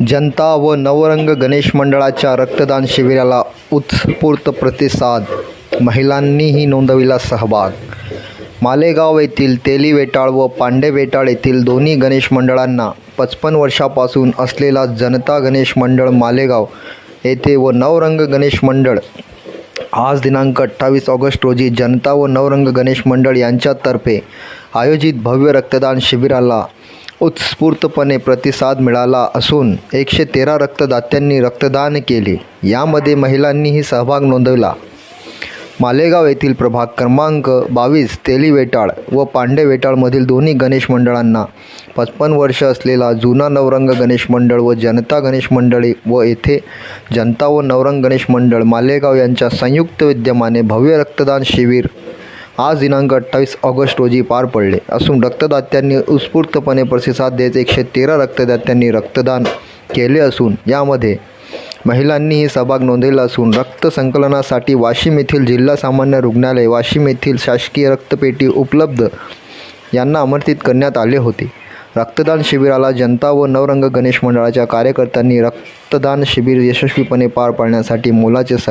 जनता व नवरंग गणेश मंडळाच्या रक्तदान शिबिराला उत्स्फूर्त प्रतिसाद. महिलांनीही नोंदविला सहभाग. मालेगाव येथील तेली वेटाळ व पांडे वेटाळ येथील दोन्ही गणेश मंडळांना पचपन वर्षापासून असलेला जनता गणेश मंडळ मालेगाव येथे व नवरंग गणेश मंडळ आज दिनांक अठ्ठावीस ऑगस्ट रोजी जनता व नवरंग गणेश मंडळ यांच्यातर्फे आयोजित भव्य रक्तदान शिबिराला उत्स्फूर्तपणे प्रतिसाद मिळाला असून एकशे तेरा रक्तदात्यांनी रक्तदान केले. यामध्ये महिलांनीही सहभाग नोंदवला. मालेगाव येथील प्रभाग क्रमांक बावीस तेलीवेटाळ व पांडे वेटाळमधील दोन्ही गणेश मंडळांना पचपन वर्ष असलेला जुना नवरंग गणेश मंडळ व जनता गणेश मंडळी व येथे जनता व नवरंग गणेश मंडळ मालेगाव यांच्या संयुक्त विद्यमाने भव्य रक्तदान शिबिर आज दिनांक अठ्ठावीस ऑगस्ट रोजी पार पडले. असून रक्तदात्यांनी उत्स्फूर्तपणे प्रतिसाद देत एकशे तेरा रक्तदात्यांनी रक्तदान केले असून यामध्ये महिलांनीही सहभाग नोंदवला असून रक्त संकलनासाठी वाशिम येथील जिल्हा सामान्य रुग्णालय वाशिम येथील शासकीय रक्तपेटी उपलब्ध यांना आमंत्रित करण्यात आले होते. रक्तदान शिबिराला जनता व नवरंग गणेश मंडळाच्या कार्यकर्त्यांनी रक्तदान शिबिर यशस्वीपणे पार पाडण्यासाठी मोलाचे